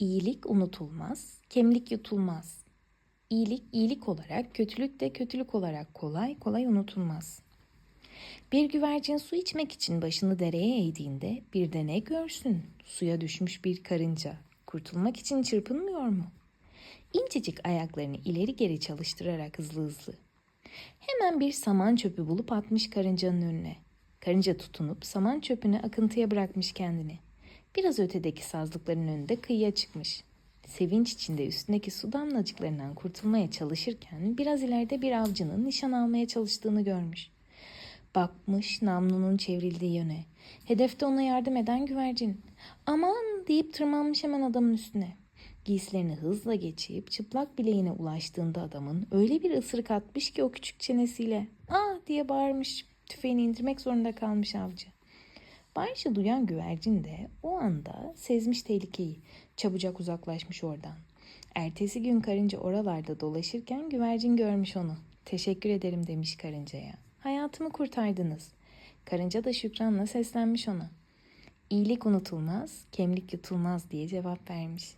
İyilik unutulmaz, kemlik yutulmaz. İyilik iyilik olarak, kötülük de kötülük olarak kolay kolay unutulmaz. Bir güvercin su içmek için başını dereye eğdiğinde bir de ne görsün? Suya düşmüş bir karınca. Kurtulmak için çırpınmıyor mu? İncecik ayaklarını ileri geri çalıştırarak hızlı hızlı. Hemen bir saman çöpü bulup atmış karıncanın önüne. Karınca tutunup saman çöpüne akıntıya bırakmış kendini. Biraz ötedeki sazlıkların önünde kıyıya çıkmış. Sevinç içinde üstündeki su damlacıklarından kurtulmaya çalışırken biraz ileride bir avcının nişan almaya çalıştığını görmüş. Bakmış namlunun çevrildiği yöne. Hedefte ona yardım eden güvercin. Aman deyip tırmanmış hemen adamın üstüne. Giysilerini hızla geçip çıplak bileğine ulaştığında adamın öyle bir ısırık atmış ki o küçük çenesiyle. Ah diye bağırmış. Tüfeğini indirmek zorunda kalmış avcı. Bağırışı duyan güvercin de o anda sezmiş tehlikeyi. Çabucak uzaklaşmış oradan. Ertesi gün karınca oralarda dolaşırken güvercin görmüş onu. Teşekkür ederim demiş karıncaya. Hayatımı kurtardınız. Karınca da şükranla seslenmiş ona. İyilik unutulmaz, kemlik yutulmaz diye cevap vermiş.